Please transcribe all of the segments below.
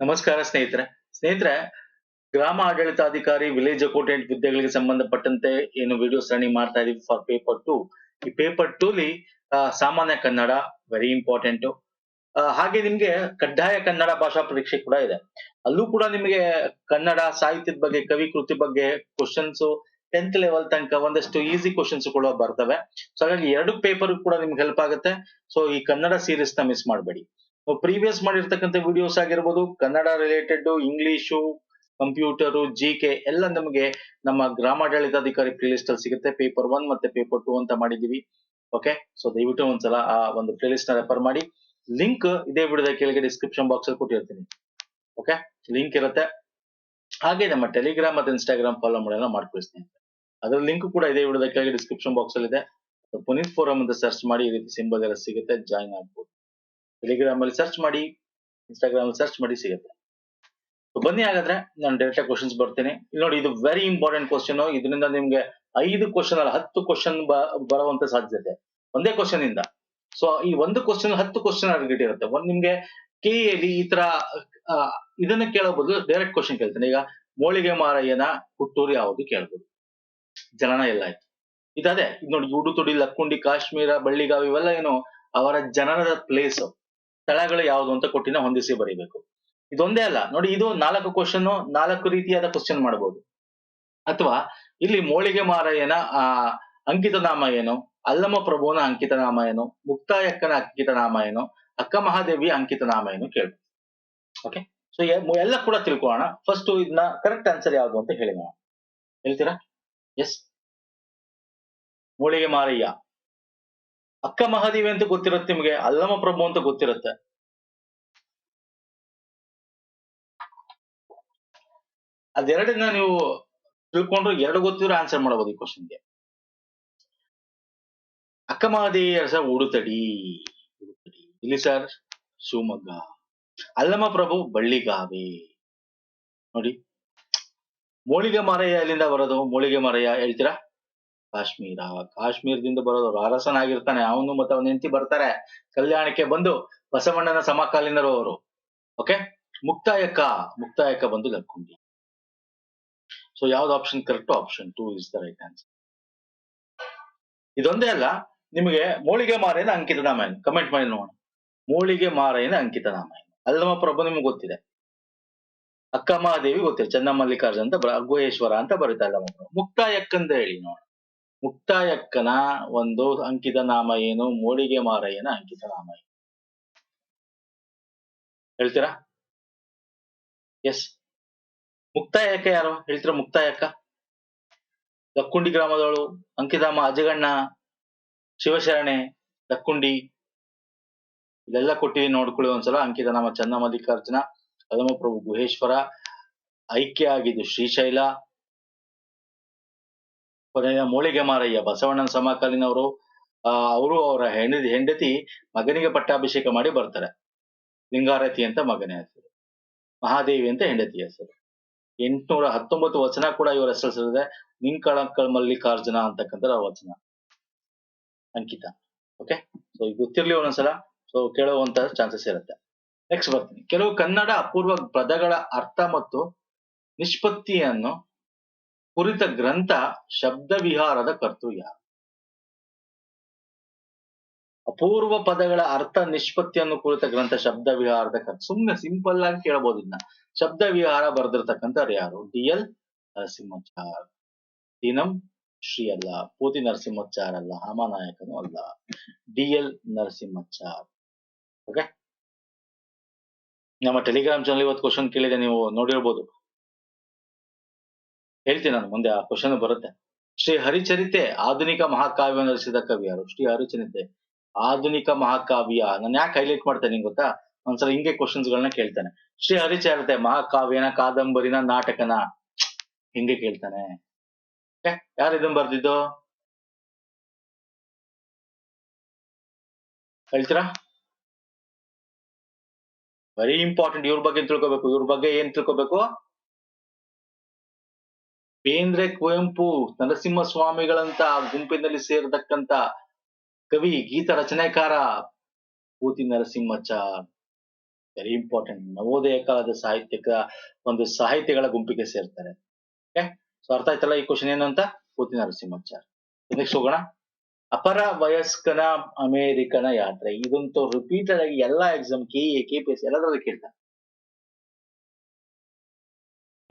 ನಮಸ್ಕಾರ ಸ್ನೇಹಿತರೆ. ಸ್ನೇಹಿತರೆ ಗ್ರಾಮ ಆಡಳಿತಾಧಿಕಾರಿ ವಿಲೇಜ್ ಅಕೌಂಟೆಂಟ್ ಹುದ್ದೆಗಳಿಗೆ ಸಂಬಂಧಪಟ್ಟಂತೆ ಏನು ವಿಡಿಯೋ ಸರಣಿ ಮಾಡ್ತಾ ಇದೀವಿ ಫಾರ್ ಪೇಪರ್ ಟು ಈ ಪೇಪರ್ ಟೂಲಿ ಸಾಮಾನ್ಯ ಕನ್ನಡ ವೆರಿ ಇಂಪಾರ್ಟೆಂಟ್ ಹಾಗೆ ನಿಮ್ಗೆ ಕಡ್ಡಾಯ ಕನ್ನಡ ಭಾಷಾ ಪರೀಕ್ಷೆ ಕೂಡ ಇದೆ. ಅಲ್ಲೂ ಕೂಡ ನಿಮಗೆ ಕನ್ನಡ ಸಾಹಿತ್ಯದ ಬಗ್ಗೆ, ಕವಿ ಕೃತಿ ಬಗ್ಗೆ ಕ್ವಶನ್ಸ್ ಟೆಂತ್ ಲೆವೆಲ್ ತನಕ ಒಂದಷ್ಟು ಈಸಿ ಕ್ವಶನ್ಸ್ ಕೂಡ ಬರ್ತವೆ. ಸೊ ಹಾಗಾಗಿ ಎರಡು ಪೇಪರ್ ಕೂಡ ನಿಮ್ಗೆ ಹೆಲ್ಪ್ ಆಗುತ್ತೆ. ಸೊ ಈ ಕನ್ನಡ ಸೀರೀಸ್ನ ಮಿಸ್ ಮಾಡಬೇಡಿ. ಪ್ರೀವಿಯಸ್ ಮಾಡಿರ್ತಕ್ಕಂಥ ವಿಡಿಯೋಸ್ ಆಗಿರ್ಬೋದು, Kannada related English computer G K ಎಲ್ಲ ನಮಗೆ ನಮ್ಮ ಗ್ರಾಮಾಡಳಿತಾಧಿಕಾರಿ ಪ್ಲೇಲಿಸ್ಟ್ ಅಲ್ಲಿ ಸಿಗುತ್ತೆ. ಪೇಪರ್ ಒನ್ ಮತ್ತೆ ಪೇಪರ್ ಟು ಅಂತ ಮಾಡಿದೀವಿ ಓಕೆ ಸೊ ದಯವಿಟ್ಟು ಒಂದ್ಸಲ ಆ ಒಂದು ಪ್ಲೇಲಿಸ್ಟ್ನ ರೆಫರ್ ಮಾಡಿ. ಲಿಂಕ್ ಇದೇ ವಿಡಿಯೋದ ಕೆಳಗೆ ಡಿಸ್ಕ್ರಿಪ್ಷನ್ ಬಾಕ್ಸ್ ಅಲ್ಲಿ ಕೊಟ್ಟಿರ್ತೀನಿ. ಓಕೆ ಲಿಂಕ್ ಇರುತ್ತೆ. ಹಾಗೆ ನಮ್ಮ ಟೆಲಿಗ್ರಾಮ್ ಮತ್ತೆ ಇನ್ಸ್ಟಾಗ್ರಾಮ್ ಫಾಲೋ ಮಾಡೋಣ ಮಾಡ್ಕೊಳ್ತೀನಿ ಅದರ ಲಿಂಕ್ ಕೂಡ ಇದೇ ವಿಡಿಯೋದ ಕೆಳಗೆ ಡಿಸ್ಕ್ರಿಪ್ಷನ್ ಬಾಕ್ಸ್ ಅಲ್ಲಿ ಇದೆ. ಪುನೀತ್ ಫೋರಂ ಅಂತ ಸರ್ಚ್ ಮಾಡಿ, ಈ ರೀತಿ ಸಿಂಬಲ್ ಎಲ್ಲ ಸಿಗುತ್ತೆ. ಜಾಯಿನ್ ಆಗ್ಬೋದು. ಟೆಲಿಗ್ರಾಮ್ ಅಲ್ಲಿ ಸರ್ಚ್ ಮಾಡಿ ಇನ್ಸ್ಟಾಗ್ರಾಮ್ ಸರ್ಚ್ ಮಾಡಿ ಸಿಗುತ್ತೆ. ಬನ್ನಿ ಹಾಗಾದ್ರೆ, ನಾನು ಡೈರೆಕ್ಟ್ ಕ್ವಶನ್ಸ್ ಬರ್ತೀನಿ. ಇಲ್ಲಿ ನೋಡಿ, ಇದು ವೆರಿ ಇಂಪಾರ್ಟೆಂಟ್ ಕ್ವಶನ್ ಇದರಿಂದ ನಿಮ್ಗೆ ಐದು ಕ್ವಶನ್ ಅಲ್ಲ, ಹತ್ತು ಕ್ವಶನ್ ಬರುವಂತ ಸಾಧ್ಯತೆ. ಒಂದೇ ಕ್ವಶನ್ ಇಂದ. ಸೊ ಈ ಒಂದು ಕ್ವಶನ್ ಹತ್ತು ಕ್ವಶನ್ ಅರ್ಗಿಟ್ ಇರುತ್ತೆ ಒಂದ್ ನಿಮ್ಗೆ ಕೆ ಎಲ್ಲಿ ಈ ತರ ಇದನ್ನ ಕೇಳೋ ಬದಲು ಡೈರೆಕ್ಟ್ ಕ್ವಶನ್ ಕೇಳ್ತೇನೆ. ಈಗ ಮೋಳಿಗೆ ಮಾರಯ್ಯನ ಹುಟ್ಟೂರು ಯಾವುದು ಕೇಳ್ಬೋದು. ಜನನ ಎಲ್ಲ ಆಯ್ತು. ಇದೇ ಇದು ನೋಡಿ, ಉಡುತೊಡಿ, ಲಕ್ಕುಂಡಿ, ಕಾಶ್ಮೀರ, ಬಳ್ಳಿಗಾವ್ ಇವೆಲ್ಲ ಏನು ಅವರ ಜನನದ ಪ್ಲೇಸ್ ಸ್ಥಳಗಳು ಯಾವುದು ಅಂತ ಕೊಟ್ಟಿನ ಹೊಂದಿಸಿ ಬರೀಬೇಕು. ಇದೊಂದೇ ಅಲ್ಲ, ನೋಡಿ ಇದು ನಾಲ್ಕು ಕ್ವಶನ್ ನಾಲ್ಕು ರೀತಿಯಾದ ಕ್ವಶನ್ ಮಾಡಬಹುದು ಅಥವಾ, ಇಲ್ಲಿ ಮೋಳಿಗೆ ಮಾರಯ್ಯನ, ಆ, ಅಂಕಿತ ನಾಮ ಏನು ಅಲ್ಲಮ ಪ್ರಭುವನ ಅಂಕಿತ ನಾಮ ಏನು, ಮುಕ್ತಾಯಕ್ಕನ ಅಂಕಿತ ನಾಮ ಏನು, ಅಕ್ಕ ಮಹಾದೇವಿ ಅಂಕಿತ ನಾಮ ಏನು ಕೇಳ್ಬೋದು. ಓಕೆ ಸೊ ಎಲ್ಲ ಕೂಡ ತಿಳ್ಕೊಳ್ಳೋಣ. ಫಸ್ಟ್ ಇದನ್ನ ಕರೆಕ್ಟ್ ಆನ್ಸರ್ ಯಾವುದು ಅಂತ ಹೇಳಿ ನಾವು. ಹೇಳ್ತೀರಾ? ಎಸ್ ಮೋಳಿಗೆ ಮಾರಯ್ಯ. ಅಕ್ಕ ಮಹಾದೇವಿ ಅಂತ ಗೊತ್ತಿರುತ್ತೆ ನಿಮಗೆ ಅಲ್ಲಮ ಪ್ರಭು ಅಂತ ಗೊತ್ತಿರುತ್ತೆ. ಅದೆರಡನ್ನ ನೀವು ತಿಳ್ಕೊಂಡ್ರೆ ಎರಡು ಗೊತ್ತಿರೋ ಆನ್ಸರ್ ಮಾಡಬಹುದು ಈ ಕ್ವಶನ್ಗೆ ಅಕ್ಕ ಮಹಾದೇವಿ ಸರ್ ಉಡುತಡಿ ಉಡುತಡಿ. ಇಲ್ಲಿ ಸರ್ ಶಿವಮೊಗ್ಗ. ಅಲ್ಲಮ ಪ್ರಭು ಬಳ್ಳಿಗಾವೆ. ನೋಡಿ. ಮೋಳಿಗೆ ಮಾರಯ್ಯ ಎಲ್ಲಿಂದ ಬರೋದು? ಮೋಳಿಗೆ ಮಾರಯ್ಯ ಹೇಳ್ತೀರಾ? ಕಾಶ್ಮೀರ. ಕಾಶ್ಮೀರದಿಂದ ಬರೋದು ಅರಸನ್ ಅರಸನಾಗಿರ್ತಾನೆ ಅವನು ಮತ್ತೆ ಅವನ ಹೆಂಡತಿ ಬರ್ತಾರೆ. ಕಲ್ಯಾಣಕ್ಕೆ ಬಂದು ಬಸವಣ್ಣನ ಸಮಕಾಲೀನರು ಅವರು. ಓಕೆ ಮುಕ್ತಾಯಕ್ಕ ಮುಕ್ತಾಯಕ್ಕ ಬಂದು ಲಕ್ಕುಂಡಿ ಸೊ ಯಾವ್ದು option correct option two is the right answer ಇದೊಂದೇ ಅಲ್ಲ, ನಿಮಗೆ ಮೋಳಿಗೆ ಮಾರೇನ ಅಂಕಿತ ನಾಮ ಏನು ಕಮೆಂಟ್ ಮಾಡಿ ನೋಡೋಣ. ಮೋಳಿಗೆ ಮಾರೇನ ಅಂಕಿತ ಅಲ್ಲಮ ಪ್ರಭು ನಿಮ್ಗೆ ಗೊತ್ತಿದೆ. ಅಕ್ಕ ಮಹಾದೇವಿ ಗೊತ್ತಿದೆ. ಚನ್ನಮಲ್ಲಿಕಾರ್ಜುನ ಅಂತ ಗುಹೇಶ್ವರ ಅಂತ ಬರೀತಾ ಇಲ್ಲ ಮುಕ್ತಾಯಕ್ಕಂತ ಹೇಳಿ ನೋಡ ಮುಕ್ತಾಯಕ್ಕನ ಒಂದು ಅಂಕಿತ ನಾಮ ಏನು? ಮೋಳಿಗೆ ಮಾರಯ್ಯನ ಅಂಕಿತ ನಾಮ ಏನು? ಹೇಳ್ತೀರಾ? ಎಸ್ ಮುಕ್ತಾಯಕ್ಕ ಯಾರು? ಹೇಳ್ತೀರಾ ಮುಕ್ತಾಯಕ್ಕ ಲಕ್ಕುಂಡಿ ಗ್ರಾಮದವಳು ಅಂಕಿತಾಮ ಅಜಗಣ್ಣ, ಶಿವಶರಣೆ, ಲಕ್ಕುಂಡಿ. ಇದೆಲ್ಲ ಕೊಟ್ಟಿದ್ದೀನಿ ನೋಡ್ಕೊಳ್ಳಿ ಒಂದ್ಸಲ. ಅಂಕಿತ ನಾಮ ಚನ್ನಮಲ್ಲಿಕಾರ್ಜುನ ಪ್ರಭು ಗುಹೇಶ್ವರ, ಐಕ್ಯ ಆಗಿದ್ದು ಶ್ರೀಶೈಲ. ಮೋಳಿಗೆ ಮಾರಯ್ಯ, ಬಸವಣ್ಣನ ಸಮಕಾಲೀನವರು ಅವರು ಅವರ ಹೆಂಡತಿ ಹೆಂಡತಿ ಮಗನಿಗೆ ಪಟ್ಟಾಭಿಷೇಕ ಮಾಡಿ ಬರ್ತಾರೆ. ಲಿಂಗಾರತಿ ಅಂತ ಮಗನ ಹೆಸರು. ಮಹಾದೇವಿ ಅಂತ ಹೆಂಡತಿ ಹೆಸರು. ಎಂಟುನೂರ ಹತ್ತೊಂಬತ್ತು ವಚನ ಕೂಡ ಇವರ ಹೆಸರಿದೆ ನಿಂಕಳಂಕಳ್ ಮಲ್ಲಿಕಾರ್ಜುನ ಅಂತಕ್ಕಂಥ ವಚನ. ಅಂಕಿತ. ಓಕೆ ಸೊ ಈಗ ಗೊತ್ತಿರ್ಲಿ ಒಂದೊಂದ್ಸಲ. ಸೊ ಕೇಳುವಂತ ಚಾನ್ಸಸ್ ಇರುತ್ತೆ. ನೆಕ್ಸ್ಟ್ ಬರ್ತೀನಿ. ಕೆಲವು ಕನ್ನಡ ಅಪೂರ್ವ ಪದಗಳ ಅರ್ಥ ಮತ್ತು ನಿಷ್ಪತ್ತಿಯನ್ನು ಕುರಿತ ಗ್ರಂಥ ಶಬ್ದ ವಿಹಾರದ ಕರ್ತೃ ಯಾರು ಅಪೂರ್ವ ಪದಗಳ ಅರ್ಥ ನಿಷ್ಪತ್ತಿಯನ್ನು ಕುರಿತ ಗ್ರಂಥ ಶಬ್ದ ವಿಹಾರದ ಕರ್ತ ಸುಮ್ಮನೆ ಸಿಂಪಲ್ ಆಗಿ ಕೇಳಬಹುದು ಇದನ್ನ ಶಬ್ದ ವಿಹಾರ ಬರೆದಿರ್ತಕ್ಕಂಥವ್ರು ಯಾರು? ಡಿ ಎಲ್ ನರಸಿಂಹಾಚಾರ್ ದಿನಂ ಶ್ರೀ ಅಲ್ಲ. ಪೂತಿ ನರಸಿಂಹಾಚಾರ್ ಅಲ್ಲ. ಹಮಾನಾಯಕನು ಅಲ್ಲ. ಡಿ ಎಲ್ ನರಸಿಂಹಾಚಾರ್ ಓಕೆ ನಮ್ಮ ಟೆಲಿಗ್ರಾಮ್ ಚಾನಲ್ ಇವತ್ತು ಕ್ವಶನ್ ಕೇಳಿದೆ ನೀವು ನೋಡಿರ್ಬೋದು. ಹೇಳ್ತೀನಿ ನಾನು ಮುಂದೆ ಆ ಕ್ವಶನ್ ಬರುತ್ತೆ. ಶ್ರೀ ಹರಿಚರಿತೆ ಆಧುನಿಕ ಮಹಾಕಾವ್ಯ ನಡೆಸಿದ ಕವಿ ಯಾರು? ಶ್ರೀ ಹರಿಚರಿತೆ ಆಧುನಿಕ ಮಹಾಕಾವ್ಯ. ನಾನು ಯಾಕೆ ಹೈಲೈಟ್ ಮಾಡ್ತೇನೆ ಗೊತ್ತಾ? ಒಂದ್ಸಲ ಹಿಂಗೆ ಕ್ವಶನ್ಸ್ ಗಳನ್ನ ಕೇಳ್ತಾನೆ. ಶ್ರೀ ಹರಿಚರಿತೆ ಮಹಾಕಾವ್ಯನ ಕಾದಂಬರಿನ ನಾಟಕನ ಹಿಂಗೆ ಕೇಳ್ತಾನೆ. ಯಾರು ಇದನ್ ಬರ್ದಿದ್ದು? ಹೇಳ್ತೀರಾ? ವೆರಿ ಇಂಪಾರ್ಟೆಂಟ್ ಇವ್ರ ಬಗ್ಗೆ ತಿಳ್ಕೋಬೇಕು. ಇವ್ರ ಬಗ್ಗೆ ಏನ್ ತಿಳ್ಕೊಬೇಕು? ಬೇಂದ್ರೆ ಕುವೆಂಪು ನರಸಿಂಹ ಸ್ವಾಮಿಗಳಂತ ಗುಂಪಿನಲ್ಲಿ ಸೇರತಕ್ಕಂತ ಕವಿ, ಗೀತ ರಚನೆಕಾರ ಪೂತಿ ನರಸಿಂಹಾಚಾರ್ ವೆರಿ ಇಂಪಾರ್ಟೆಂಟ್ ನವೋದಯ ಕಾಲದ ಸಾಹಿತ್ಯಕ ಒಂದು ಸಾಹಿತ್ಯಗಳ ಗುಂಪಿಗೆ ಸೇರ್ತಾರೆ. ಓಕೆ ಸೊ ಅರ್ಥ ಆಯ್ತಲ್ಲ ಈ ಕ್ವಶನ್ ಏನು ಅಂತ? ಪೂತಿ ನರಸಿಂಹಚಾರ್ ನೆಕ್ಸ್ಟ್ ಹೋಗೋಣ. ಅಪರ ವಯಸ್ಕನ ಅಮೇರಿಕನ ಯಾತ್ರೆ. ಇದಂತೂ ರಿಪೀಟೆಡ್ ಆಗಿ ಎಲ್ಲಾ exam K A K P S ಎಲ್ಲದರಲ್ಲೂ ಕೇಳ್ತಾರೆ.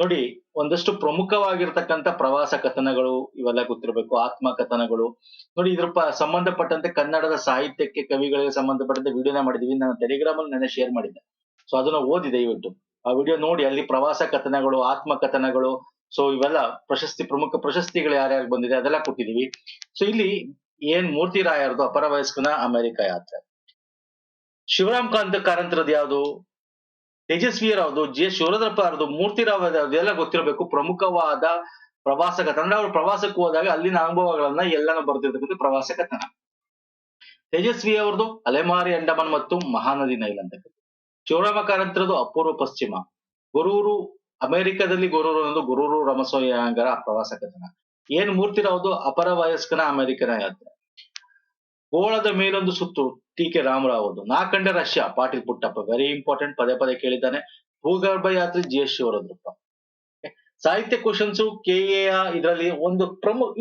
ನೋಡಿ, ಒಂದಷ್ಟು ಪ್ರಮುಖವಾಗಿರ್ತಕ್ಕಂಥ ಪ್ರವಾಸ ಕಥನಗಳು ಇವೆಲ್ಲ ಗೊತ್ತಿರಬೇಕು, ಆತ್ಮ ಕಥನಗಳು. ನೋಡಿ, ಇದ್ರ ಸಂಬಂಧಪಟ್ಟಂತೆ ಕನ್ನಡದ ಸಾಹಿತ್ಯಕ್ಕೆ, ಕವಿಗಳಿಗೆ ಸಂಬಂಧಪಟ್ಟಂತೆ ವಿಡಿಯೋನ ಮಾಡಿದೀವಿ, ನಾನು ಟೆಲಿಗ್ರಾಮ್ ಅಲ್ಲಿ ನೆನೆ ಶೇರ್ ಮಾಡಿದ್ದೆ. ಸೊ ಅದನ್ನ ಓದಿದೆ ಇವತ್ತು. ಆ ವಿಡಿಯೋ ನೋಡಿ, ಅಲ್ಲಿ ಪ್ರವಾಸ ಕಥನಗಳು, ಆತ್ಮ ಕಥನಗಳು ಸೊ ಇವೆಲ್ಲ ಪ್ರಶಸ್ತಿ, ಪ್ರಮುಖ ಪ್ರಶಸ್ತಿಗಳು ಯಾರ್ಯಾರು ಬಂದಿದೆ ಅದೆಲ್ಲ ಕೊಟ್ಟಿದೀವಿ. ಸೊ ಇಲ್ಲಿ ಏನ್ ಮೂರ್ತಿ ರಾಯರ್ದು ಅಪರ ವಯಸ್ಕನ ಅಮೆರಿಕ ಯಾತ್ರೆ. ಶಿವರಾಮ್ ಕಾಂತ್ ಕಾರಂತರದ್ದು ಯಾವುದು? ಯಾವುದು ಜಿ ಎಸ್ ಶಿವರುದ್ರಪ್ಪ ಮೂರ್ತಿರಾವ್ ಅದೆಲ್ಲ ಗೊತ್ತಿರಬೇಕು. ಪ್ರಮುಖವಾದ ಪ್ರವಾಸ ಕಥನ ಅವ್ರು ಪ್ರವಾಸಕ್ಕೆ ಹೋದಾಗ ಅಲ್ಲಿನ ಅನುಭವಗಳನ್ನ ಎಲ್ಲಾನು ಬರ್ತಿರ್ತಕ್ಕಂಥ ಪ್ರವಾಸ ಕಥನ ತೇಜಸ್ವಿ ಅವ್ರದ್ದು ಅಲೆಮಾರಿ ಅಂಡಮಾನ್ ಮತ್ತು ಮಹಾನದಿ ನೈಲ್ ಅಂತಕ್ಕಂಥ ಶಿವರಾಮ ಕಾರಂತರದು ಅಪೂರ್ವ ಪಶ್ಚಿಮ. ಗುರೂರು, ಅಮೆರಿಕದಲ್ಲಿ ಗುರೂರು ಅನ್ನೋದು ಗುರೂರು ರಮಸೋಯ್ಯಂಗರ ಪ್ರವಾಸ ಕಥನ ಏನ್ ಮೂರ್ತಿರಾವ್ದು ಅಪರ ವಯಸ್ಕನ ಅಮೆರಿಕನ ಯಾತ್ರೆ. ಗೋಳದ ಮೇಲೊಂದು ಸುತ್ತು. ಟಿ ಕೆ ರಾಮರಾವ್ ಅವರು ನಾಕಂಡ Russia, Patil Puttappa very important ಪದೇ ಪದೇ ಕೇಳಿದ್ದಾನೆ. ಭೂಗರ್ಭ ಯಾತ್ರೆ ಜಿ ಎಸ್ ಶಿವರುದ್ರಪ್ಪ ಸಾಹಿತ್ಯ ಕ್ವಶನ್ಸ್ ಕೆ ಎ ಇದರಲ್ಲಿ ಒಂದು ಪ್ರಮುಖ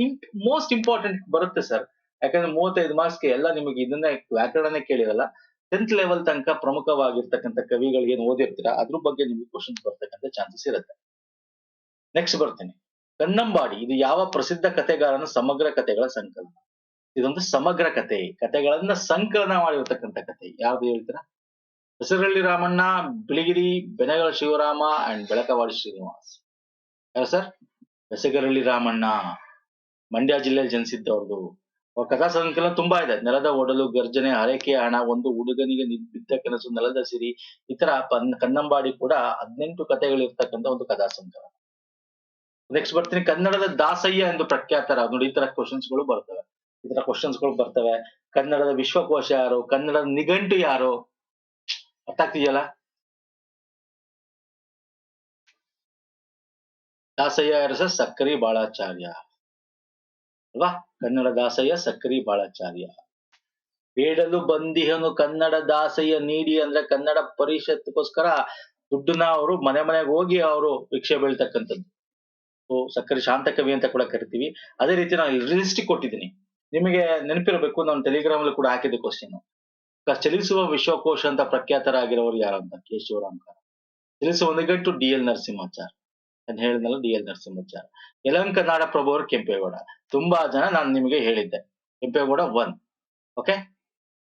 ಮೋಸ್ಟ್ ಇಂಪಾರ್ಟೆಂಟ್ ಬರುತ್ತೆ ಸರ್ ಯಾಕಂದ್ರೆ ಮೂವತ್ತೈದು ಮಾರ್ಕ್ಸ್ಗೆ ಎಲ್ಲ ನಿಮಗೆ ಇದನ್ನೇ ವ್ಯಾಕರಣನೇ ಕೇಳಿರಲ್ಲ. ಟೆಂತ್ ಲೆವೆಲ್ ತನಕ ಪ್ರಮುಖವಾಗಿರ್ತಕ್ಕಂಥ ಕವಿಗಳಿಗೆ ಏನು ಓದಿರ್ತೀರಾ, ಅದ್ರ ಬಗ್ಗೆ ನಿಮಗೆ ಕ್ವಶನ್ಸ್ ಬರ್ತಕ್ಕಂಥ ಚಾನ್ಸಸ್ ಇರುತ್ತೆ. ನೆಕ್ಸ್ಟ್ ಬರ್ತೀನಿ. ಕನ್ನಂಬಾಡಿ, ಇದು ಯಾವ ಪ್ರಸಿದ್ಧ ಕಥೆಗಾರನ ಸಮಗ್ರ ಕಥೆಗಳ ಸಂಕಲನ? ಇದೊಂದು ಸಮಗ್ರ ಕಥೆ. ಕಥೆಗಳನ್ನ ಸಂಕಲನ ಮಾಡಿರ್ತಕ್ಕಂಥ ಕಥೆ. ಯಾವ್ದು ಹೇಳ್ತೀರಾ? ಹೆಸರಳ್ಳಿ ರಾಮಣ್ಣ, ಬಿಳಿಗಿರಿ ಬೆನಗಳ ಶಿವರಾಮ ಅಂಡ್ ಬೆಳಕವಾಡಿ ಶ್ರೀನಿವಾಸ್. ಯಾರು ಸರ್? ಹೆಸಗರಳ್ಳಿ ರಾಮಣ್ಣ. ಮಂಡ್ಯ ಜಿಲ್ಲೆಯಲ್ಲಿ ಜನಿಸಿದ್ದವ್ರದು ಅವ್ರ ಕಥಾ ಸಂಕಲನ ತುಂಬಾ ಇದೆ. ನೆಲದ ಒಡಲು, ಗರ್ಜನೆ ಹರಕೆಯ ಹಣ, ಒಂದು ಹುಡುಗನಿಗೆ ಬಿದ್ದ ಕನಸು, ನೆಲದ ಸಿರಿ, ಈ ಕನ್ನಂಬಾಡಿ ಕೂಡ ಹದಿನೆಂಟು ಕಥೆಗಳಿರ್ತಕ್ಕಂಥ ಒಂದು ಕಥಾ ಸಂಕಲನ. ನೆಕ್ಸ್ಟ್ ಬರ್ತೀನಿ. ಕನ್ನಡದ ದಾಸಯ್ಯ ಎಂದು ಪ್ರಖ್ಯಾತರ ನೋಡಿ ಈ ತರ ಕ್ವಶನ್ಸ್ಗಳು ಬರ್ತವೆ. ಈ ತರ ಕ್ವಶನ್ಸ್ಗಳು ಬರ್ತವೆ. ಕನ್ನಡದ ವಿಶ್ವಕೋಶ ಯಾರು? ಕನ್ನಡದ ನಿಘಂಟು ಯಾರು? ಅರ್ಥ ಆಗ್ತಿದೆಯಲ್ಲ? ದಾಸಯ್ಯ ಅರಸ ಸಕ್ಕರಿ ಬಾಳಾಚಾರ್ಯ. ಅಲ್ವಾ? ಕನ್ನಡ ದಾಸಯ್ಯ ಸಕ್ಕರಿ ಬಾಳಾಚಾರ್ಯ. ಬೇಡಲು ಬಂದಿಹನು ಕನ್ನಡ ದಾಸಯ್ಯ ನೀಡಿ ಅಂದ್ರೆ ಕನ್ನಡ ಪರಿಷತ್ಗೋಸ್ಕರ ದುಡ್ಡನ್ನ ಅವರು ಮನೆ ಮನೆಗೆ ಹೋಗಿ ಅವರು ಭಿಕ್ಷೆ ಬೀಳ್ತಕ್ಕಂಥದ್ದು. ಸಕ್ಕರೆ ಶಾಂತ ಕವಿ ಅಂತ ಕೂಡ ಕರಿತೀವಿ. ಅದೇ ರೀತಿ ನಾನು ಲಿಸ್ಟ್ ಕೊಟ್ಟಿದ್ದೀನಿ. ನಿಮಗೆ ನೆನಪಿರಬೇಕು, ನಾನು ಟೆಲಿಗ್ರಾಮ್ ಅಲ್ಲಿ ಕೂಡ ಹಾಕಿದ್ದೆ ಕ್ವಶನ್ ಚಲಿಸುವ ವಿಶ್ವಕೋಶ ಅಂತ ಪ್ರಖ್ಯಾತರಾಗಿರೋರು ಯಾರು ಅಂತ? ಕೆ. ಶಿವರಾಮ್ ಕಾರ ಚಲಿಸುವ ಒಂದುಗಟ್ಟು ಡಿ ಎಲ್ ನರಸಿಂಹಾಚಾರ್. ನಾನು ಹೇಳಿದ್ನಲ್ಲ ಡಿ ಎಲ್ ನರಸಿಂಹಾಚಾರ್. ಯಲಂಕ ನಾಡ ಪ್ರಭು ಅವರು ಕೆಂಪೇಗೌಡ. ತುಂಬಾ ಜನ ನಾನು ನಿಮಗೆ ಹೇಳಿದ್ದೆ. ಕೆಂಪೇಗೌಡ ಒನ್ ಓಕೆ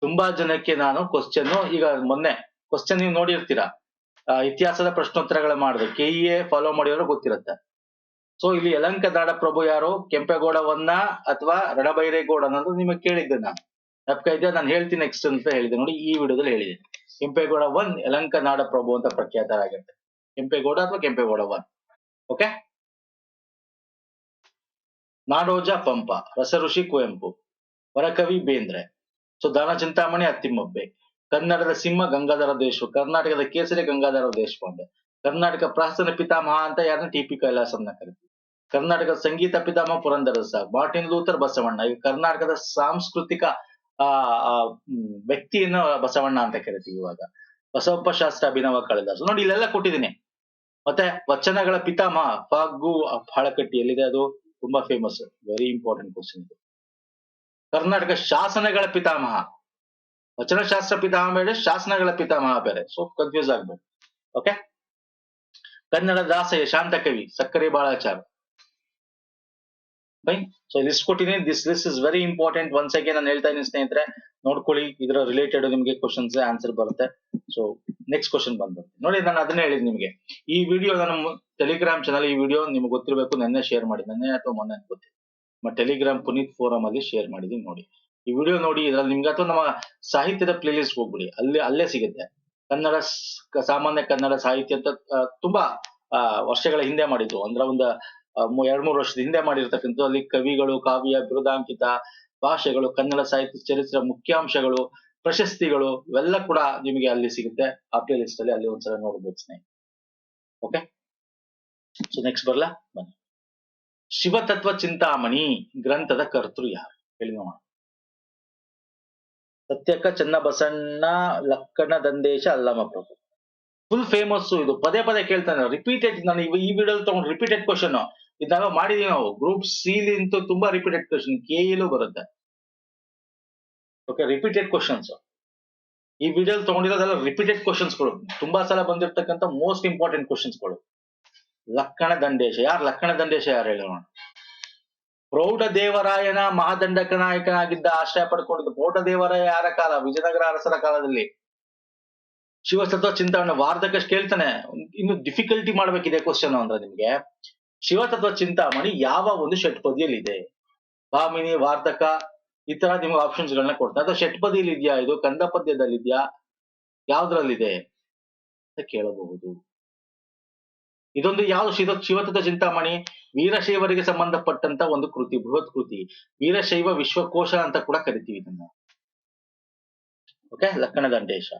ತುಂಬಾ ಜನಕ್ಕೆ ನಾನು ಕ್ವಶನ್ ಈಗ ಮೊನ್ನೆ ಕ್ವಶನ್ ನೀವು ನೋಡಿರ್ತೀರಾ? ಇತಿಹಾಸದ ಪ್ರಶ್ನೋತ್ತರಗಳ ಮಾಡಿದೆ. ಕೆ ಇ ಎ ಫಾಲೋ ಮಾಡಿರೋರು ಗೊತ್ತಿರುತ್ತೆ. ಸೊ ಇಲ್ಲಿ ಯಲಂಕ ದಾಡ ಪ್ರಭು ಯಾರು? ಕೆಂಪೇಗೌಡವನ್ನ ಅಥವಾ ರಣಬೈರೇಗೌಡನ ಅಂತ ನಿಮಗೆ ಕೇಳಿದ್ದೆ ನಾನು. ನೆಪಕ ಇದ್ದೆ ನಾನು ಹೇಳ್ತೀನಿ ನೆಕ್ಸ್ಟ್ ಅಂತ ಹೇಳಿದೆ ನೋಡಿ, ಈ ವಿಡಿಯೋದಲ್ಲಿ ಹೇಳಿದೆ. ಕೆಂಪೇಗೌಡ ಒನ್ ಯಲಂಕ ನಾಡ ಪ್ರಭು ಅಂತ ಪ್ರಖ್ಯಾತರಾಗಿರುತ್ತೆ ಕೆಂಪೇಗೌಡ ಅಥವಾ Kempegowda one okay Nadoja Pampa, ರಸಋಷಿ Kuvempu, ವರಕವಿ Bendre so Dana Chintamani Attimabbe, ಕನ್ನಡದ ಸಿಂಹ ಗಂಗಾಧರ ದೇಶ, ಕರ್ನಾಟಕದ ಕೇಸರಿ ಗಂಗಾಧರ ದೇಶಪಾಂಡೆ, ಕರ್ನಾಟಕ ಪ್ರಾಸನ ಪಿತಾಮಹ ಅಂತ ಯಾರನ್ನ ಟಿ ಪಿ ಕೈಲಾಸನ್ನ ಕರಿತೀವಿ. ಕರ್ನಾಟಕದ ಸಂಗೀತ ಪಿತಾಮಹ ಪುರಂದರಸ ಮಾರ್ಟಿನ್ ಲೂಥರ್ ಬಸವಣ್ಣ. ಈಗ ಕರ್ನಾಟಕದ ಸಾಂಸ್ಕೃತಿಕ, ಆ ವ್ಯಕ್ತಿಯನ್ನ ಬಸವಣ್ಣ ಅಂತ ಕರಿತೀವಿ ಇವಾಗ. ಬಸವಪ್ಪ ಶಾಸ್ತ್ರ ಅಭಿನವ ಕಾಳಿದಾಸ ನೋಡಿ, ಇಲ್ಲೆಲ್ಲ ಕೊಟ್ಟಿದ್ದೀನಿ. ಮತ್ತೆ ವಚನಗಳ ಪಿತಾಮಹ ಫಾಗು ಹಾಳಕಟ್ಟಿ ಎಲ್ಲಿದೆ ಅದು. ತುಂಬಾ ಫೇಮಸ್ ವೆರಿ ಇಂಪಾರ್ಟೆಂಟ್ ಕ್ವಶನ್ ಇದು. ಕರ್ನಾಟಕ ಶಾಸನಗಳ ಪಿತಾಮಹ. ವಚನಶಾಸ್ತ್ರ ಪಿತಾಮಹ ಬೇರೆ, ಶಾಸನಗಳ ಪಿತಾಮಹ ಬೇರೆ. So confuse ಆಗ್ಬೇಡಿ. Okay Kannada Dasayya, Shantakavi, Sakkare Balachar by so list ಕೊಟ್ಟಿದ್ದೀನಿ this list is very important one again ನಾನು ಹೇಳ್ತಾ ಇದ್ದೀನಿ ಸ್ನೇಹಿತರೆ, ನೋಡ್ಕೊಳ್ಳಿ, ಇದರ ರಿಲೇಟೆಡ್ ನಿಮಗೆ ಕ್ವಶನ್ಸ್ ಆನ್ಸರ್ ಬರುತ್ತೆ. ಸೊ ನೆಕ್ಸ್ಟ್ ಕ್ವಶನ್ ಬಂದು ನೋಡಿ, ನಾನು ಅದನ್ನೇ ಹೇಳಿದ್ ನಿಮಗೆ. ಈ ವಿಡಿಯೋ ನಾನು ಟೆಲಿಗ್ರಾಮ್ ಚಾನಲ್ ಈ ವಿಡಿಯೋ ನಿಮ್ಗೆ ಗೊತ್ತಿರಬೇಕು. ನೆನ್ನೆ ಶೇರ್ ಮಾಡಿ ನೆನ್ನೆ ಅಥವಾ ಮೊನ್ನೆ ಗೊತ್ತಿಲ್ಲ. ನಮ್ಮ ಟೆಲಿಗ್ರಾಮ್ ಪುನೀತ್ ಫೋರಮ್ ಅಲ್ಲಿ ಶೇರ್ ಮಾಡಿದೀನಿ ನೋಡಿ. ಈ ವಿಡಿಯೋ ನೋಡಿ, ಇದ್ರಲ್ಲಿ ನಿಮ್ಗೆ ಅಥವಾ ನಮ್ಮ ಸಾಹಿತ್ಯದ ಪ್ಲೇ ಲಿಸ್ಟ್ ಹೋಗ್ಬಿಡಿ. ಅಲ್ಲಿ, ಅಲ್ಲೇ ಸಿಗುತ್ತೆ. ಕನ್ನಡ ಸಾಮಾನ್ಯ ಕನ್ನಡ ಸಾಹಿತ್ಯ ಅಂತ ತುಂಬಾ ವರ್ಷಗಳ ಹಿಂದೆ ಮಾಡಿದ್ದು. ಅಂದ್ರೆ ಒಂದು ಎರಡ್ ಮೂರು ವರ್ಷದ ಹಿಂದೆ ಅಲ್ಲಿ ಕವಿಗಳು, ಕಾವ್ಯ, ಬಿರುದಾಂಕಿತ ಭಾಷೆಗಳು, ಕನ್ನಡ ಸಾಹಿತ್ಯ ಚರಿತ್ರೆ ಮುಖ್ಯಾಂಶಗಳು, ಪ್ರಶಸ್ತಿಗಳು ಇವೆಲ್ಲ ಕೂಡ ನಿಮಗೆ ಅಲ್ಲಿ ಸಿಗುತ್ತೆ. ಆ ಪ್ಲೇ ಲಿಸ್ಟ್ ಅಲ್ಲಿ ಅಲ್ಲಿ ಒಂದ್ಸಲ ನೋಡ್ಬೋದು ಸ್ನೇಹಿತರೆ ಓಕೆ ಸೊ ನೆಕ್ಸ್ಟ್ ಬರ್ಲಾ? ಬನ್ನಿ. ಶಿವತತ್ವ ಚಿಂತಾಮಣಿ ಗ್ರಂಥದ ಕರ್ತೃ ಯಾರು? ಹೇಳಿ ನೋಡೋಣ ಸತ್ಯಕ್ಕ ಚನ್ನಬಸಣ್ಣ ಲಕ್ಕಣ ದಂದೇಶ ಅಲ್ಲಮ ಪ್ರಭು. ಫುಲ್ ಫೇಮಸ್ ಇದು. ಪದೇ ಪದೇ ಕೇಳ್ತಾನೆ. ರಿಪೀಟೆಡ್ ನಾನು ಈ ವಿಡಿಯೋ ತಗೊಂಡು ರಿಪೀಟೆಡ್ ಕ್ವಶನ್ ಇದಾಗ ಮಾಡಿದೀವಿ ನಾವು. ಗ್ರೂಪ್ ಸಿ ಅಂತೂ ತುಂಬಾ ರಿಪೀಟೆಡ್ ಕ್ವಶನ್ ಕೆ ಇಲ್ಲೂ ಬರುತ್ತೆ. ಓಕೆ ರಿಪೀಟೆಡ್ ಕ್ವಶನ್ಸ್ ಈ ವಿಡಿಯೋ ತಗೊಂಡಿರೋದೆಲ್ಲ ರಿಪೀಟೆಡ್ಗಳು. ತುಂಬಾ ಸಲ ಬಂದಿರತಕ್ಕಂಥ ಮೋಸ್ಟ್ ಇಂಪಾರ್ಟೆಂಟ್ಗಳು. ಲಕ್ಕಣ ದಂಡೇಶ. ಯಾರು ಲಕ್ಕಣ ದಂಡೇಶ? ಯಾರು ಹೇಳೋಣ? ಪ್ರೌಢ ದೇವರಾಯನ ಮಹಾದಂಡಕ ನಾಯಕನಾಗಿದ್ದ ಆಶ್ರಯ ಪಡ್ಕೊಂಡಿದ್ದ ಪ್ರೌಢ ದೇವರಾಯ ಯಾರ ಕಾಲ? ವಿಜಯನಗರ ಅರಸರ ಕಾಲದಲ್ಲಿ. ಶಿವಸತ್ವ ಚಿಂತಾಮಣಿ ವಾರ್ಧಕಷ್ಟು ಕೇಳ್ತಾನೆ. ಇನ್ನು ಡಿಫಿಕಲ್ಟಿ ಮಾಡ್ಬೇಕಿದೆ ಕ್ವಶನ್ ಅಂದ್ರೆ ನಿಮ್ಗೆ. ಶಿವತತ್ವ ಚಿಂತಾಮಣಿ ಯಾವ ಒಂದು ಷಟ್ಪದಿಯಲ್ಲಿದೆ? ಭಾಮಿನಿ ವಾರ್ತಕ ಈ ತರ ನಿಮ್ಗೆ ಆಪ್ಷನ್ಸ್ ಗಳನ್ನ ಕೊಡ್ತಾರೆ ಅಥವಾ ಷಟ್ಪದಿಯಲ್ಲಿ ಇದೆಯಾ ಇದು? ಕಂದ ಪದ್ಯದಲ್ಲಿ ಇದೆಯಾ ಯಾವ್ದ್ರಲ್ಲಿದೆ ಅಂತ ಕೇಳಬಹುದು. ಇದೊಂದು ಯಾವ್ದು ಶಿವ ಶಿವತತ್ವ ಚಿಂತಾಮಣಿ? ವೀರಶೈವರಿಗೆ ಸಂಬಂಧಪಟ್ಟಂತ ಒಂದು ಕೃತಿ, ಬೃಹತ್ ಕೃತಿ. ವೀರಶೈವ ವಿಶ್ವಕೋಶ ಅಂತ ಕೂಡ ಕರಿತೀವಿ ಇದನ್ನ. ಓಕೆ ಲಕ್ಕಣ ದಂಡೇಶ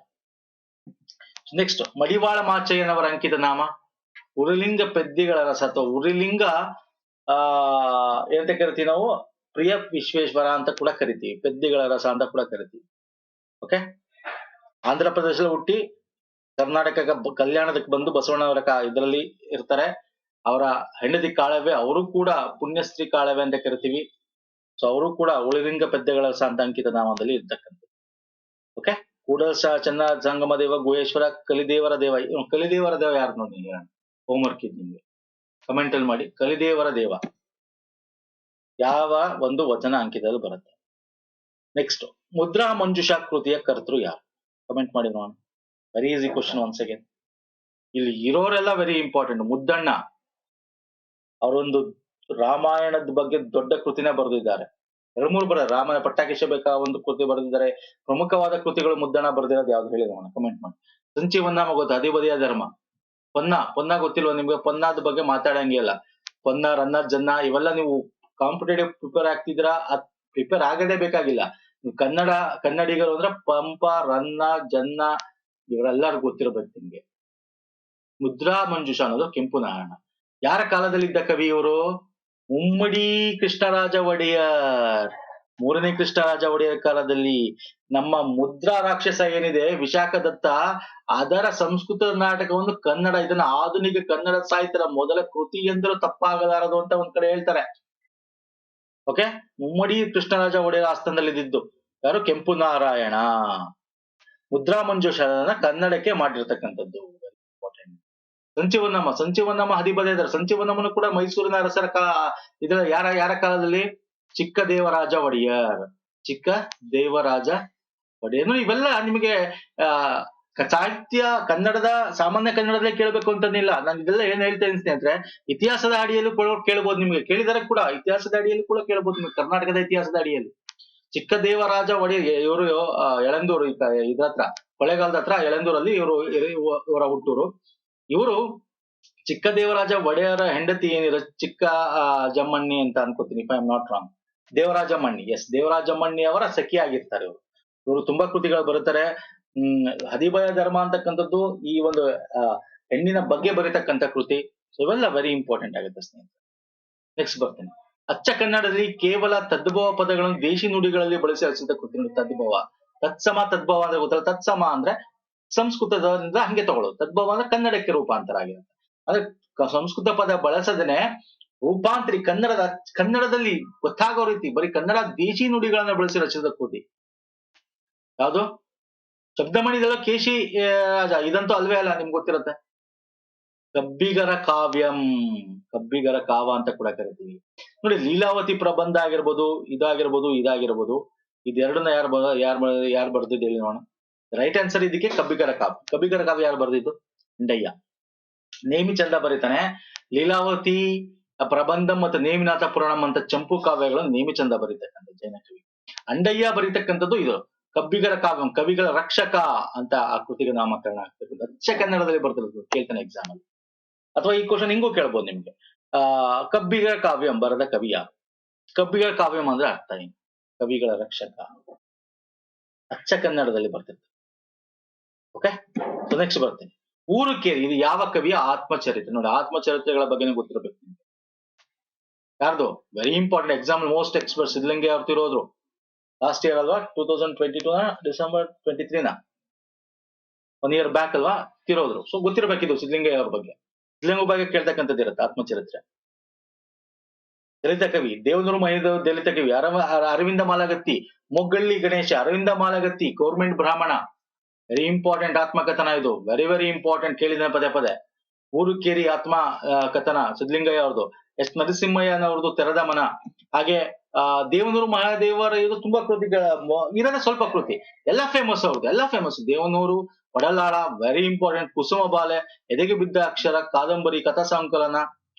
ನೆಕ್ಸ್ಟ್ ಮಡಿವಾಳ ಮಾಚಯ್ಯನವರ ಅಂಕಿತ ನಾಮ. ಉರುಲಿಂಗ ಪೆದ್ದಿಗಳ ರಸ ಅಥವಾ ಉರಿಲಿಂಗ, ಆ ಏನಂತ ಕರಿತೀವಿ ನಾವು? ಪ್ರಿಯ ವಿಶ್ವೇಶ್ವರ ಅಂತ ಕೂಡ ಕರಿತೀವಿ. ಪೆದ್ದಿಗಳ ರಸ ಅಂತ ಕೂಡ ಕರಿತೀವಿ. ಓಕೆ ಆಂಧ್ರ ಪ್ರದೇಶದಲ್ಲಿ ಹುಟ್ಟಿ ಕರ್ನಾಟಕ ಕಲ್ಯಾಣದಕ್ಕೆ ಬಂದು ಬಸವಣ್ಣವರ ಇದರಲ್ಲಿ ಇರ್ತಾರೆ. ಅವರ ಹೆಂಡತಿ ಕಾಳವೆ, ಅವರು ಕೂಡ ಪುಣ್ಯಸ್ತ್ರೀ ಕಾಳವೆ ಅಂತ ಕರಿತೀವಿ. ಸೊ ಅವರು ಕೂಡ ಉಳಿಲಿಂಗ ಪೆದ್ದೆಗಳ ರಸ ಅಂತ ಅಂಕಿತ ನಾಮದಲ್ಲಿ ಇರ್ತಕ್ಕಂಥ ಓಕೆ ಕೂಡಲ ಚೆನ್ನ ಸಂಗಮ ದೇವ ಗುಹೇಶ್ವರ, ಕಲಿದೇವರ ದೇವ ಕಲಿದೇವರ ದೇವ ಯಾರು ನೋಡಿ ಹೋಮ್ವರ್ಕ್ ಇದು ನಿಮ್ಗೆ. ಕಮೆಂಟ್ ಅಲ್ಲಿ ಮಾಡಿ, ಕಲಿದೇವರ ದೇವ. ಯಾವ ಒಂದು ವಚನ ಅಂಕಿತದಲ್ಲಿ ಬರುತ್ತೆ. ನೆಕ್ಸ್ಟ್ ಮುದ್ರಾ ಮಂಜುಷಾ ಕೃತಿಯ ಕರ್ತೃ ಯಾರು? ಕಮೆಂಟ್ ಮಾಡಿ ನೋಡೋಣ. Very easy question once again ಇಲ್ಲಿ ಇರೋರೆಲ್ಲ ವೆರಿ ಇಂಪಾರ್ಟೆಂಟ್ ಮುದ್ದಣ್ಣ, ಅವರೊಂದು ರಾಮಾಯಣದ ಬಗ್ಗೆ ದೊಡ್ಡ ಕೃತಿನೇ ಬರೆದಿದ್ದಾರೆ. ಎರಡು ಮೂರು ಬರ, ರಾಮನ ಪಟ್ಟಾಕಿಶ ಬೇಕಾ ಒಂದು ಕೃತಿ ಬರೆದಿದ್ದಾರೆ. ಪ್ರಮುಖವಾದ ಕೃತಿಗಳು ಮುದ್ದಣ್ಣ ಬರೆದಿರೋದು ಯಾವ್ದು ಹೇಳಿ ನೋಡೋಣ. ಕಮೆಂಟ್ ಮಾಡಿ. ಸಂಚೀವನ್ನ ಗೊತ್ತು ಅಧಿಪತಿಯ ಧರ್ಮ. ಪೊನ್ನ ಪೊನ್ನ ಗೊತ್ತಿಲ್ವಾ ನಿಮ್ಗೆ? ಪೊನ್ನಾದ ಬಗ್ಗೆ ಮಾತಾಡಂಗಿಲ್ಲ. ಪೊನ್ನ ರನ್ನ ಜನ್ನ, ಇವೆಲ್ಲ ನೀವು ಕಾಂಪಿಟೇಟಿವ್ ಪ್ರಿಪೇರ್ ಆಗ್ತಿದ್ರ ಪ್ರಿಪೇರ್ ಆಗದೇ ಬೇಕಾಗಿಲ್ಲ. ನೀವು ಕನ್ನಡ, ಕನ್ನಡಿಗರು ಅಂದ್ರೆ ಪಂಪ, ರನ್ನ, ಜನ್ನ, ಇವರೆಲ್ಲರೂ ಗೊತ್ತಿರಬೇಕು ನಿಮ್ಗೆ. ಮುದ್ರಾ ಮಂಜುಷ ಅನ್ನೋದು ಕೆಂಪು ನಾರಾಯಣ. ಯಾರ ಕಾಲದಲ್ಲಿದ್ದ ಕವಿ ಇವರು? ಮುಮ್ಮಡಿ ಕೃಷ್ಣರಾಜ ಒಡೆಯರ್ ಮೂರನೇ ಕೃಷ್ಣರಾಜ ಒಡೆಯರ್ ಕಾಲದಲ್ಲಿ ನಮ್ಮ ಮುದ್ರಾ ರಾಕ್ಷಸ ಏನಿದೆ? ವಿಶಾಖದತ್ತ ಅದರ ಸಂಸ್ಕೃತ ನಾಟಕವನ್ನು ಕನ್ನಡ, ಇದನ್ನ ಆಧುನಿಕ ಕನ್ನಡ ಸಾಹಿತ್ಯದ ಮೊದಲ ಕೃತಿ ಎಂದರೂ ತಪ್ಪಾಗಲಾರದು ಅಂತ ಒಂದ್ ಕಡೆ ಹೇಳ್ತಾರೆ. ಓಕೆ ಮುಮ್ಮಡಿ ಕೃಷ್ಣರಾಜ ಒಡೆಯರ ಆಸ್ಥಾನದಲ್ಲಿ ಇದ್ದಿದ್ದು ಯಾರು? ಕೆಂಪು ನಾರಾಯಣ. ಮುದ್ರಾ ಮಂಜುಷನ ಕನ್ನಡಕ್ಕೆ ಮಾಡಿರ್ತಕ್ಕಂಥದ್ದು. ಇಂಪಾರ್ಟೆಂಟ್ ಸಂಚಿವನ್ನಮ್ಮ ಹದಿಬದೇ ಹದಿಬದೆ ಇದ್ದಾರೆ. ಸಂಚೀವನ್ನಮ್ಮನು ಕೂಡ ಮೈಸೂರಿನ ಅರಸರ ಕಾ, ಇದರ ಯಾರ ಯಾರ ಕಾಲದಲ್ಲಿ? ಚಿಕ್ಕ ದೇವರಾಜ ಒಡೆಯರ್. ಚಿಕ್ಕ ದೇವರಾಜ ಒಡೆಯನು ಇವೆಲ್ಲ ನಿಮಗೆ, ಆ ಸಾಹಿತ್ಯ ಕನ್ನಡದ, ಸಾಮಾನ್ಯ ಕನ್ನಡದಲ್ಲೇ ಕೇಳಬೇಕು ಅಂತನಿಲ್ಲ ನಾನು ಇದೆಲ್ಲ ಏನ್ ಹೇಳ್ತೇನೆ ಸ್ನೇಹಿತರೆ, ಇತಿಹಾಸದ ಅಡಿಯಲ್ಲೂ ಕೂಡ ಕೇಳ್ಬೋದು ನಿಮ್ಗೆ. ಕೇಳಿದರೆ ಕೂಡ, ಇತಿಹಾಸದ ಅಡಿಯಲ್ಲಿ ಕೂಡ ಕೇಳ್ಬೋದು ನಿಮ್ಗೆ. ಕರ್ನಾಟಕದ ಇತಿಹಾಸದ ಅಡಿಯಲ್ಲಿ. ಚಿಕ್ಕ ದೇವರಾಜ ಒಡೆಯರ್ ಇವರು ಎಳಂದೂರು ಇದ್ರ ಹತ್ರ, ಕೊಳೆಗಾಲದ ಹತ್ರ ಎಳಂದೂರಲ್ಲಿ ಇವರು ಇವರ ಹುಟ್ಟೂರು. ಇವರು ಚಿಕ್ಕ ದೇವರಾಜ ಒಡೆಯರ ಹೆಂಡತಿ ಏನಿರ ಚಿಕ್ಕ ಜಮ್ಮಣ್ಣಿ ಅಂತ ಅನ್ಕೋತೀನಿ if I am not wrong Devarajammanni yes Devarajammanni ಅವರ ಸಖಿ ಆಗಿರ್ತಾರೆ ಇವರು. ಇವರು ತುಂಬಾ ಕೃತಿಗಳು ಬರುತ್ತಾರೆ. ಹದಿಭಯ ಧರ್ಮ ಅಂತಕ್ಕಂಥದ್ದು ಈ ಒಂದು ಹೆಣ್ಣಿನ ಬಗ್ಗೆ ಬರೀತಕ್ಕಂಥ ಕೃತಿ. ಸೊ ಇವೆಲ್ಲ ವೆರಿ ಇಂಪಾರ್ಟೆಂಟ್ ಆಗುತ್ತೆ ಸ್ನೇಹಿತರೆ. ನೆಕ್ಸ್ಟ್ ಬರ್ತೇನೆ. ಅಚ್ಚ ಕನ್ನಡದಲ್ಲಿ ಕೇವಲ ತದ್ಭವ ಪದಗಳನ್ನು ದೇಶಿ ನುಡಿಗಳಲ್ಲಿ ಬಳಸಿ ರಚಿಸಿದ ಕೃತಿ ತದ್ಭವ. ತತ್ಸಮ ತದ್ಭವ ಅಂದ್ರೆ ಗೊತ್ತಲ್ಲ, ತತ್ಸಮ ಅಂದ್ರೆ ಸಂಸ್ಕೃತದಿಂದ ಹಂಗೆ ತಗೊಳ್ಳೋದು. ತದ್ಭವ ಅಂದ್ರೆ ಕನ್ನಡಕ್ಕೆ ರೂಪಾಂತರ ಆಗಿರುತ್ತೆ. ಅಂದ್ರೆ ಸಂಸ್ಕೃತ ಪದ ಬಳಸದನೆ ರೂಪಾಂತರಿ ಕನ್ನಡದ, ಕನ್ನಡದಲ್ಲಿ ಗೊತ್ತಾಗೋ ರೀತಿ ಬರೀ ಕನ್ನಡ ದೇಶಿ ನುಡಿಗಳನ್ನ ಬಳಸಿ ರಚಿಸಿದ ಕೃತಿ. ಯಾವುದು? ಶಬ್ದಮಣಿದಲ್ಲ ಕೇಶಿ ರಾಜ. ಇದಂತೂ ಅಲ್ವೇ ಅಲ್ಲ, ನಿಮ್ಗೆ ಗೊತ್ತಿರುತ್ತೆ? ಕಬ್ಬಿಗರ ಕಾವ್ಯಂ, ಕಬ್ಬಿಗರ ಕಾವ ಅಂತ ಕೂಡ ಕರಿತೀವಿ. ನೋಡಿ, ಲೀಲಾವತಿ ಪ್ರಬಂಧ ಆಗಿರ್ಬೋದು, ಇದಾಗಿರ್ಬೋದು ಇದಾಗಿರ್ಬೋದು. ಇದೆರಡನ್ನ ಯಾರು ಯಾರು ಯಾರು ಬರ್ದಿದ್ದು ಹೇಳಿ ನೋಡೋಣ. ರೈಟ್ ಆನ್ಸರ್ ಇದಕ್ಕೆ ಕಬ್ಬಿಗರ ಕಾವ್ಯ. ಕಬ್ಬಿಗರ ಕಾವ್ಯ ಯಾರು ಬರ್ದಿದ್ದು? ಅಂಡಯ್ಯ ನೇಮಿ ಚಂದ ಬರೀತಾನೆ. ಲೀಲಾವತಿ ಪ್ರಬಂಧ ಮತ್ತು ನೇಮಿನಾಥ ಪುರಾಣಂ ಅಂತ ಚಂಪು ಕಾವ್ಯಗಳನ್ನು ನೇಮಿ ಚಂದ ಬರೀತಕ್ಕಂಥ ಜೈನ ಕವಿ ಅಂಡಯ್ಯ ಬರೀತಕ್ಕಂಥದ್ದು ಇದು. ಕಬ್ಬಿಗರ ಕಾವ್ಯಂ, ಕವಿಗಳ ರಕ್ಷಕ ಅಂತ ಆ ಕೃತಿಗೆ ನಾಮಕರಣ ಆಗ್ತಿರ್ತದೆ ಅಚ್ಚ ಕನ್ನಡದಲ್ಲಿ ಬರ್ತಿರೋದು ಕೇಳ್ತಾನೆ ಎಕ್ಸಾಮ್ ಅಲ್ಲಿ. ಅಥವಾ ಈ ಕ್ವಶನ್ ಹಿಂಗೂ ಕೇಳ್ಬೋದು ನಿಮ್ಗೆ. ಆ, ಕಬ್ಬಿಗರ ಕಾವ್ಯಂ ಬರದ ಕವಿ ಯಾರು ಕಬ್ಬಿಗರ ಕಾವ್ಯಂ ಅಂದ್ರೆ ಅರ್ಥ ಏನು? ಕವಿಗಳ ರಕ್ಷಕ. ಅಚ್ಚ ಕನ್ನಡದಲ್ಲಿ ಬರ್ತಿರ್ತದೆ ಓಕೆ ನೆಕ್ಸ್ಟ್ ಬರ್ತೀನಿ. ಊರು ಕೇರಿ, ಇದು ಯಾವ ಕವಿಯ ಆತ್ಮಚರಿತ್ರೆ? ನೋಡಿ, ಆತ್ಮಚರಿತ್ರೆಗಳ ಬಗ್ಗೆನೇ ಗೊತ್ತಿರಬೇಕು ಯಾರದು? Very important exam most expert Siddalingi ಅವ್ರು ತಿರೋದ್ರು. ಲಾಸ್ಟ್ ಇಯರ್ ಅಲ್ವಾ? Two thousand twenty two December twenty ತ್ರೀನ one year back ಅಲ್ವಾ? ತಿರೋದ್ರು. ಸೊ ಗೊತ್ತಿರಬೇಕಿದ್ದು ಸಿದ್ಲಿಂಗಯ್ಯ ಅವ್ರ ಬಗ್ಗೆ. ಸಿದ್ಲಿಂಗ ಬಗ್ಗೆ ಕೇಳ್ತಕ್ಕಂಥದ್ದು ಇರುತ್ತೆ ಆತ್ಮಚರಿತ್ರೆ. ದಲಿತ ಕವಿ ದೇವನೂರು ಮಹಿ ದಲಿತ ಕವಿ ಅರವ Aravinda Malagatti Moggalli Ganesha Aravinda Malagatti government Brahmana. Very important ಆತ್ಮಕಥನ ಇದು. ವೆರಿ ವೆರಿ ಇಂಪಾರ್ಟೆಂಟ್ ಕೇಳಿದ ಪದೇ ಪದೇ. ಊರುಕೇರಿ ಆತ್ಮ ಆ, ಕಥನ ಸಿದ್ಲಿಂಗಯ್ಯ ಅವ್ರದ್ದು ಎಸ್. ನರಸಿಂಹಯ್ಯನವ್ರದ್ದು ತೆರೆದ ಮನ. ಹಾಗೆ ಆ, ದೇವನೂರು ಮಹಾದೇವರ ಇದು ತುಂಬಾ ಕೃತಿಗಳ ಇದನ್ನ ಸ್ವಲ್ಪ ಕೃತಿ. ಎಲ್ಲ ಫೇಮಸ್ ಅವ್ರದ್ದು ಎಲ್ಲ famous Devanur Odalala very important Kusuma Bale, ಎದೆಗೆ ಬಿದ್ದ ಅಕ್ಷರ, ಕಾದಂಬರಿ, ಕಥಾ ಸಂಕಲನ,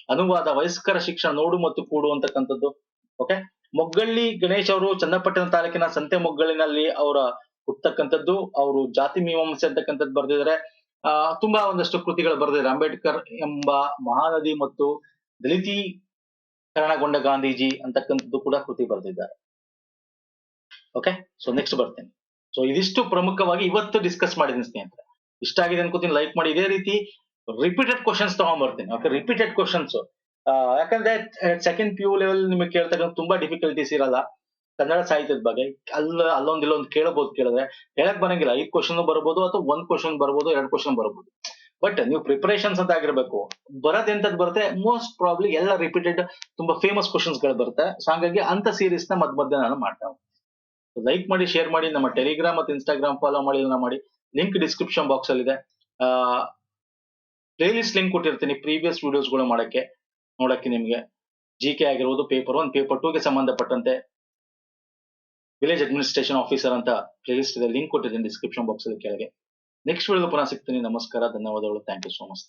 ಅನುವಾದ, ವಯಸ್ಕರ ಶಿಕ್ಷಣ, ನೋಡು ಮತ್ತು ಕೂಡು ಅಂತಕ್ಕಂಥದ್ದು. ಓಕೆ ಮೊಗ್ಗಳ್ಳಿ, ಗಣೇಶ್ ಅವರು ಚನ್ನಪಟ್ಟಣ ತಾಲೂಕಿನ ಸಂತೆ ಮೊಗ್ಗಳಿನಲ್ಲಿ ಅವರ ಹುಟ್ಟತಕ್ಕಂಥದ್ದು ಅವರು ಜಾತಿ ಮೀಮಾಂಸೆ ಅಂತಕ್ಕಂಥದ್ದು ಬರೆದಿದ್ದಾರೆ ಆ, ತುಂಬಾ ಒಂದಷ್ಟು ಕೃತಿಗಳು ಬರೆದಿದ್ದಾರೆ ಅಂಬೇಡ್ಕರ್ ಎಂಬ ಮಹಾನದಿ ಮತ್ತು ದಲಿತೀಕರಣಗೊಂಡ ಗಾಂಧೀಜಿ ಅಂತಕ್ಕಂಥದ್ದು ಕೂಡ ಕೃತಿ ಬರೆದಿದ್ದಾರೆ. ಓಕೆ ಸೊ ನೆಕ್ಸ್ಟ್ ಬರ್ತೇನೆ. ಸೊ ಇದಿಷ್ಟು ಪ್ರಮುಖವಾಗಿ ಇವತ್ತು ಡಿಸ್ಕಸ್ ಮಾಡಿದ್ದೀನಿ ಸ್ನೇಹಿತರೆ. ಇಷ್ಟ ಆಗಿದೆ ಅನ್ಕೋತೀನಿ ಲೈಕ್ ಮಾಡಿ. ಇದೇ ರೀತಿ ರಿಪೀಟೆಡ್ ಕ್ವಶನ್ಸ್ ತಗೊಂಡ್ಬರ್ತೀನಿ ಓಕೆ ರಿಪೀಟೆಡ್ ಕ್ವಶನ್ಸ್ ಯಾಕಂದ್ರೆ ಸೆಕೆಂಡ್ ಪಿ ಯು ಲೆವೆಲ್ ನಿಮಗೆ ಕೇಳ್ತಕ್ಕಂಥ ತುಂಬಾ ಡಿಫಿಕಲ್ಟೀಸ್ ಇರಲ್ಲ. ಕನ್ನಡ ಸಾಹಿತ್ಯದ ಬಗ್ಗೆ. ಅಲ್ಲ ಅಲ್ಲೊಂದ್ ಇಲ್ಲೊಂದ್ ಕೇಳಬಹುದು ಕೇಳಿದ್ರೆ. ಹೇಳಕ್ ಬರಂಗಿಲ್ಲ ಐದು ಕ್ವಶನ್ ಬರ್ಬೋದು ಅಥವಾ ಒಂದ್ ಕ್ವಶನ್ ಬರ್ಬೋದು, ಎರಡು ಕ್ವಶನ್ ಬರ್ಬೋದು. ಬಟ್ ನೀವು ಪ್ರಿಪರೇಷನ್ಸ್ ಅಂತ ಆಗಿರ್ಬೇಕು. ಬರೋದು ಎಂತದ್ ಬರುತ್ತೆ? ಮೋಸ್ಟ್ ಪ್ರಾಬ್ಲಿ ಎಲ್ಲ ರಿಪೀಟೆಡ್ ತುಂಬಾ ಫೇಮಸ್ ಕ್ವಶನ್ಸ್ಗಳು ಬರುತ್ತೆ. ಸೊ ಹಾಗಾಗಿ ಅಂತ ಸೀರೀಸ್ನ ಮದ್ ಮಧ್ಯ ನಾನು ಮಾಡ್ತಾ ಲೈಕ್ ಮಾಡಿ ಶೇರ್ ಮಾಡಿ, ನಮ್ಮ ಟೆಲಿಗ್ರಾಮ್ ಮತ್ತು ಇನ್ಸ್ಟಾಗ್ರಾಮ್ ಫಾಲೋ ಮಾಡಿ ಇಲ್ಲ ಮಾಡಿ. ಲಿಂಕ್ ಡಿಸ್ಕ್ರಿಪ್ಷನ್ ಬಾಕ್ಸ್ ಅಲ್ಲಿ ಇದೆ. ಪ್ಲೇ ಲಿಸ್ಟ್ ಲಿಂಕ್ ಕೊಟ್ಟಿರ್ತೀನಿ ಪ್ರೀವಿಯಸ್ ವಿಡಿಯೋಸ್ಗಳು ಮಾಡಕ್ಕೆ. ನೋಡಕ್ಕೆ ನಿಮ್ಗೆ. ಜಿ ಕೆ ಆಗಿರ್ಬೋದು ಪೇಪರ್ ಒನ್ ಪೇಪರ್ ಟೂ ಗೆ ಸಂಬಂಧಪಟ್ಟಂತೆ. ವಿಲೇಜ್ ಅಡ್ಮಿನಿಸ್ಟ್ರೇಷನ್ ಆಫೀಸರ್ ಅಂತ ಪ್ಲೇಲಿಸ್ಟ್ ಇದೆ. ಲಿಂಕ್ ಕೊಟ್ಟಿದ್ದೀನಿ ಡಿಸ್ಕ್ರಿಪ್ಷನ್ ಬಾಕ್ಸ್ ಅಲ್ಲಿ ಕೆಳಗೆ. ನೆಕ್ಸ್ಟ್ ವೇಳೆ ಪುನಃ ಸಿಗ್ತೀನಿ. ನಮಸ್ಕಾರ ಧನ್ಯವಾದಗಳು. Thank you so much